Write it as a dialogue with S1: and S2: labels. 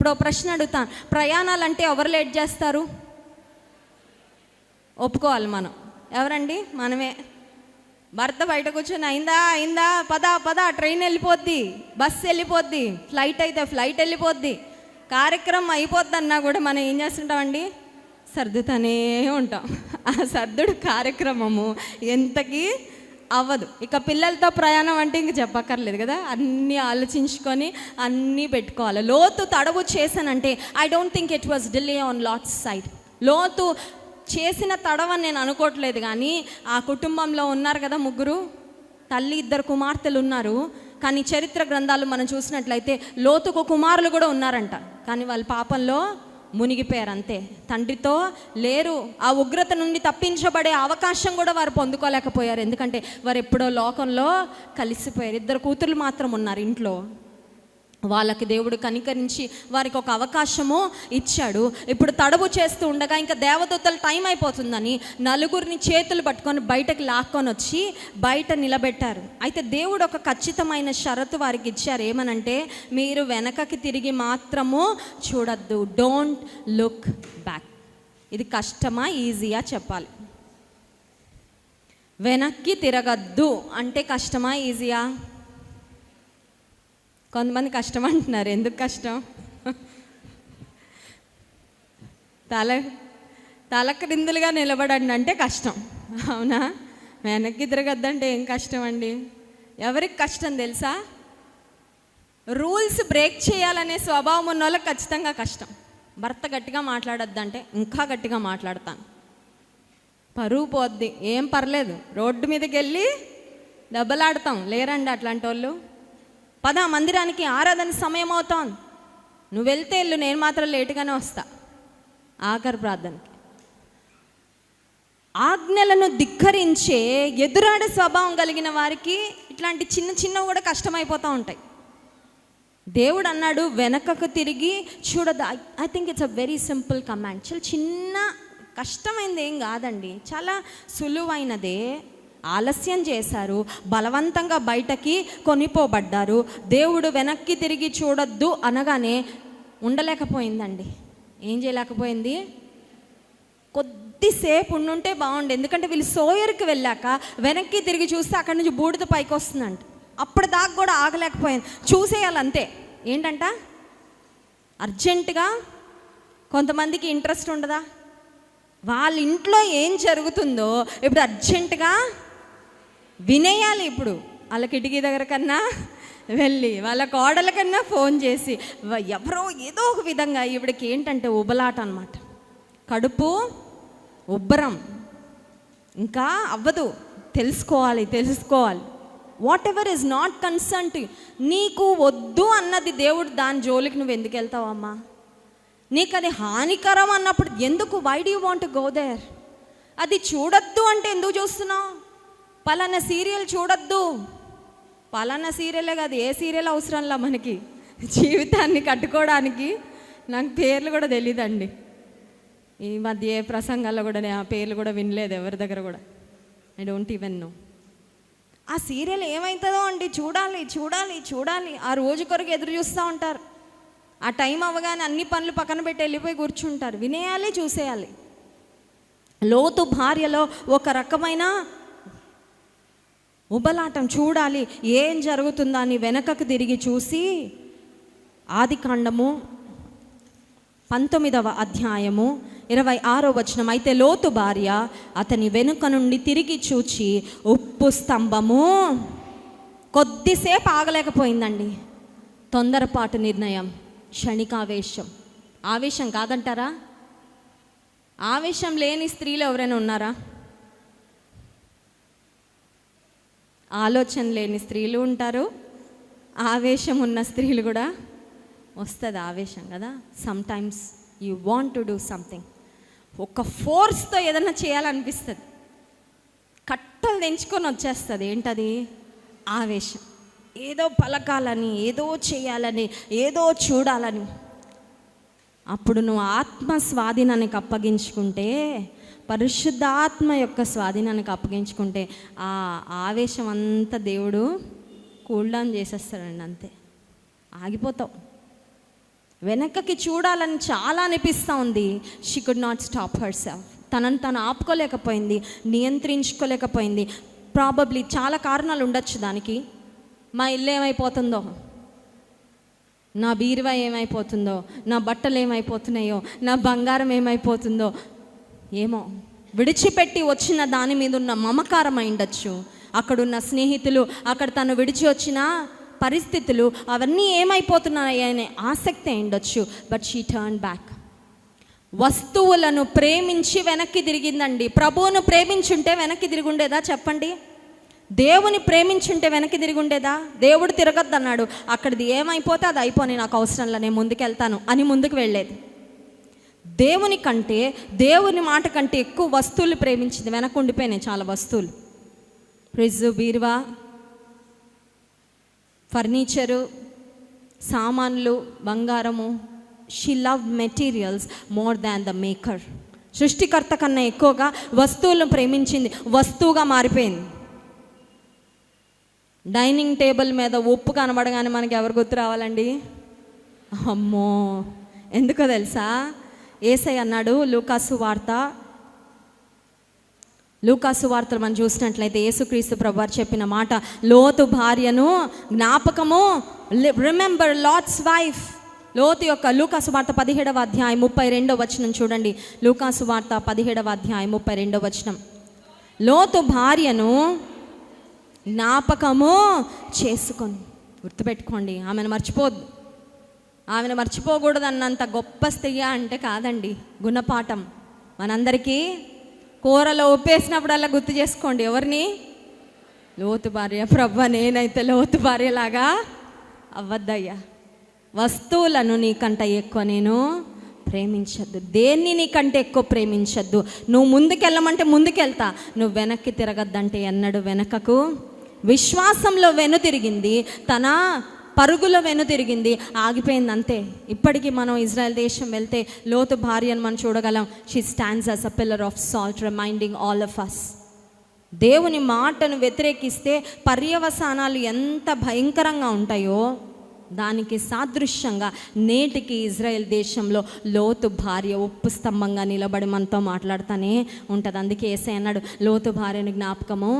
S1: ఇప్పుడు ప్రశ్న అడుగుతాను. ప్రయాణాలు అంటే ఎవరు లేట్ చేస్తారు? ఒప్పుకోవాలి మనం. ఎవరండి? మనమే. భర్త బయట కూర్చొని అయిందా? అయిందా? పదా పదా ట్రైన్ వెళ్ళిపోద్ది. బస్సు వెళ్ళిపోద్ది. ఫ్లైట్ అయితే ఫ్లైట్ వెళ్ళిపోద్ది. కార్యక్రమం అయిపోద్ది అన్నా కూడా మనం ఏం చేస్తుంటామండి? సర్దుతూనే ఉంటాం. ఆ సర్దుడు కార్యక్రమము. ఎంతకీ అవ్వదు. ఇక పిల్లలతో ప్రయాణం అంటే ఇంక చెప్పక్కర్లేదు కదా. అన్నీ ఆలోచించుకొని అన్నీ పెట్టుకోవాలి. లోతు తడవు చేశానంటే I don't think it was delay on lots side లోతు చేసిన తడవని నేను అనుకోవట్లేదు కానీ ఆ కుటుంబంలో ఉన్నారు కదా ముగ్గురు. తల్లి ఇద్దరు కుమార్తెలు ఉన్నారు. కానీ చరిత్ర గ్రంథాలు మనం చూసినట్లయితే లోతుకు కుమారులు కూడా ఉన్నారంట. కానీ వాళ్ళ పాపంలో మునిగిపోయారు అంతే తండ్రితో లేరు. ఆ ఉగ్రత నుండి తప్పించబడే అవకాశం కూడా వారు పొందుకోలేకపోయారు. ఎందుకంటే వారు ఎప్పుడో లోకంలో కలిసిపోయారు. ఇద్దరు కూతుర్లు మాత్రం ఉన్నారు ఇంట్లో. వాళ్ళకి దేవుడు కనికరించి వారికి ఒక అవకాశము ఇచ్చాడు. ఇప్పుడు తడవు చేస్తూ ఉండగా ఇంకా దేవదూతలు టైం అయిపోతుందని నలుగురిని చేతులు పట్టుకొని బయటకు లాక్కొని వచ్చి బయట నిలబెట్టారు. అయితే దేవుడు ఒక ఖచ్చితమైన షరతు వారికి ఇచ్చారు. ఏమనంటే మీరు వెనకకి తిరిగి మాత్రము చూడద్దు. డోంట్ లుక్ బ్యాక్ ఇది కష్టమా? ఈజీయా చెప్పాలి. వెనక్కి తిరగద్దు అంటే కష్టమా? ఈజీయా కొంతమంది కష్టం అంటున్నారు. ఎందుకు కష్టం? తల తలక్రిందులుగా నిలబడండి అంటే కష్టం. అవునా? వెనక్కి తిరగద్దంటే ఏం కష్టం అండి? ఎవరికి కష్టం తెలుసా? రూల్స్ బ్రేక్ చేయాలనే స్వభావం ఉన్న వాళ్ళకి ఖచ్చితంగా కష్టం. భర్త గట్టిగా మాట్లాడొద్దంటే ఇంకా గట్టిగా మాట్లాడతాను. పరువు పోద్ది. ఏం పర్లేదు. రోడ్డు మీదకి వెళ్ళి దెబ్బలాడతాం. లేరండి అట్లాంటి వాళ్ళు పద మందిరానికి ఆరాధన సమయం అవుతోంది నువ్వు వెళ్తే వెళ్ళు నేను మాత్రం లేటుగానే వస్తా. ఆఖరి ప్రార్థనకి. ఆజ్ఞలను ధిక్కరించే ఎదురాడే స్వభావం కలిగిన వారికి ఇట్లాంటి చిన్న చిన్నవి కూడా కష్టమైపోతూ ఉంటాయి. దేవుడు అన్నాడు వెనకకు తిరిగి చూడదు I think it's a very simple command చాలా చిన్న కష్టమైనది ఏం కాదండి. చాలా సులువైనదే. ఆలస్యం చేశారు బలవంతంగా బయటకి కొనిపోబడ్డారు. దేవుడు వెనక్కి తిరిగి చూడొద్దు అనగానే ఉండలేకపోయిందండి. ఏం చేయలేకపోయింది? కొద్దిసేపు ఉండుంటే బాగుండు. ఎందుకంటే వీళ్ళు సోయర్కి వెళ్ళాక వెనక్కి తిరిగి చూస్తే అక్కడి నుంచి బూడిద పైకి వస్తుందంట. అప్పుడు దాకా కూడా ఆగలేకపోయింది. చూసేయాలి అంతే ఏంటంట? అర్జెంటుగా కొంతమందికి ఇంట్రెస్ట్ ఉండదా? వాళ్ళ ఇంట్లో ఏం జరుగుతుందో ఇప్పుడు అర్జెంటుగా వినేయాలి ఇప్పుడు. వాళ్ళ కిటికీ దగ్గర కన్నా వెళ్ళి వాళ్ళ కోడల కన్నా ఫోన్ చేసి ఎవరో ఏదో ఒక విధంగా ఈవిడకి ఏంటంటే ఉబలాట అనమాట కడుపు ఉబ్బరం. ఇంకా అవ్వదు. తెలుసుకోవాలి తెలుసుకోవాలి. Whatever is not concern to నీకు వద్దు అన్నది దేవుడు దాని జోలికి నువ్వు ఎందుకు వెళ్తావమ్మా నీకు అది హానికరం అన్నప్పుడు ఎందుకు? Why do want go there అది చూడొద్దు అంటే ఎందుకు చూస్తున్నావు? పలానా సీరియల్ చూడొద్దు. పలానా సీరియలే కాదు ఏ సీరియల్ అవసరంలా మనకి? జీవితాన్ని కట్టుకోవడానికి నాకు పేర్లు కూడా తెలియదండి ఈ మధ్య ఏ ప్రసంగాల్లో కూడా నేను ఆ పేర్లు కూడా వినలేదు ఎవరి దగ్గర కూడా. I don't even know a serial ఏమవుతుందో అండి చూడాలి చూడాలి చూడాలి. ఆ రోజు కొరకు ఎదురు చూస్తూ ఉంటారు. ఆ టైం అవ్వగానే అన్ని పనులు పక్కన పెట్టి వెళ్ళిపోయి కూర్చుంటారు. వినేయాలి చూసేయాలి. లోతు భార్యలో ఒక రకమైన ఉబలాటం చూడాలి ఏం జరుగుతుందని అని వెనకకు తిరిగి చూసి ఆది కాండము పంతొమ్మిదవ అధ్యాయము ఇరవై ఆరో వచనం. అయితే లోతు భార్య అతని వెనుక నుండి తిరిగి చూచి ఉప్పు స్తంభము కొద్దిసేపు ఆగలేకపోయిందండి. తొందరపాటు నిర్ణయం క్షణికావేశం. ఆవేశం కాదంటారా? ఆవేశం లేని స్త్రీలు ఎవరైనా ఉన్నారా? ఆలోచన లేని స్త్రీలు ఉంటారు. ఆవేశం ఉన్న స్త్రీలు కూడా వస్తుంది ఆవేశం కదా. Sometimes you want to do something ఒక ఫోర్స్తో ఏదైనా చేయాలనిపిస్తుంది. కట్టలు తెంచుకొని వచ్చేస్తుంది. ఏంటది? ఆవేశం. ఏదో పలకాలని ఏదో చేయాలని ఏదో చూడాలని. అప్పుడు నువ్వు ఆత్మ స్వాధీనానికి అప్పగించుకుంటే పరిశుద్ధాత్మ యొక్క స్వాధీనానికి అప్పగించుకుంటే ఆ ఆవేశం అంతా దేవుడు కూల్ డౌన్ చేసేస్తాడండి అంతే. ఆగిపోతావు వెనకకి చూడాలని చాలా అనిపిస్తూ ఉంది. She could not stop herself తనను తను ఆపుకోలేకపోయింది నియంత్రించుకోలేకపోయింది. ప్రాబబ్లీ చాలా కారణాలు ఉండొచ్చు దానికి. మా ఇల్లు ఏమైపోతుందో? నా బీరువా ఏమైపోతుందో? నా బట్టలు ఏమైపోతున్నాయో? నా బంగారం ఏమైపోతుందో? ఏమో? విడిచిపెట్టి వచ్చిన దాని మీద ఉన్న మమకారం అయిండొచ్చు. అక్కడున్న స్నేహితులు అక్కడ తను విడిచి వచ్చిన పరిస్థితులు అవన్నీ ఏమైపోతున్నాయి అనే ఆసక్తి అయిండొచ్చు. బట్ షీ టర్న్ బ్యాక్ వస్తువులను ప్రేమించి వెనక్కి తిరిగిందండి. ప్రభువును ప్రేమించుంటే వెనక్కి తిరుగుండేదా చెప్పండి? దేవుని ప్రేమించుంటే వెనక్కి తిరిగి ఉండేదా దేవుడు తిరగద్దన్నాడు. అక్కడిది ఏమైపోతే అది అయిపోయి నాకు అవసరంలో నేను ముందుకెళ్తాను అని ముందుకు వెళ్ళేది. దేవుని కంటే దేవుని మాట కంటే ఎక్కువ వస్తువులు ప్రేమించింది వెనక ఉండిపోయినాయి చాలా వస్తువులు. ఫ్రిడ్జ్ బీరువా ఫర్నిచరు సామాన్లు బంగారము she love materials more than the maker సృష్టికర్త కన్నా ఎక్కువగా వస్తువులను ప్రేమించింది వస్తువుగా మారిపోయింది. డైనింగ్ టేబుల్ మీద ఉప్పు కనబడగానే మనకి ఎవరు గుర్తు రావాలండి? అమ్మో! ఎందుకో తెలుసా? ఏసై అన్నాడు లూకాసు వార్త. లూకాసు వార్తలు మనం చూసినట్లయితే యేసుక్రీస్తు ప్రభువారు చెప్పిన మాట లోతు భార్యను జ్ఞాపకము రిమెంబర్ లార్డ్స్ వైఫ్ లోతు యొక్క లూకాసు వార్త పదిహేడవ అధ్యాయం ముప్పై రెండవ వచనం చూడండి. లూకాసు వార్త పదిహేడవ అధ్యాయం ముప్పై రెండవ వచనం. లోతు భార్యను జ్ఞాపకము చేసుకొని గుర్తుపెట్టుకోండి ఆమెను మర్చిపోద్దు. ఆమెను మర్చిపోకూడదు అన్నంత గొప్ప స్థియ అంటే కాదండి గుణపాఠం. మనందరికీ కూరలో ఉప్పేసినప్పుడల్లా గుర్తు చేసుకోండి ఎవరిని? లోతు భార్య ప్రభ నేనైతే లోతు భార్యలాగా అవ్వద్దయ్యా. వస్తువులను నీకంట ఎక్కువ నేను ప్రేమించద్దు. దేన్ని నీకంటే ఎక్కువ ప్రేమించద్దు? నువ్వు ముందుకెళ్ళమంటే ముందుకెళ్తా. నువ్వు వెనక్కి తిరగద్దంటే ఎన్నడు వెనకకు విశ్వాసంలో వెను తిరిగింది తన పరుగుల వెను తిరిగింది. ఆగిపోయింది అంతే ఇప్పటికీ మనం ఇజ్రాయెల్ దేశం వెళ్తే లోతు భార్యను మనం చూడగలం. She stands as a pillar of salt reminding all of us దేవుని మాటను వ్యతిరేకిస్తే పర్యవసానాలు ఎంత భయంకరంగా ఉంటాయో దానికి సాదృశ్యంగా నేటికి ఇజ్రాయెల్ దేశంలో లోతు భార్య ఉప్పు స్తంభంగా నిలబడి మనతో మాట్లాడుతూనే ఉంటుంది. అందుకే ఏసై అన్నాడు లోతు భార్యను జ్ఞాపకము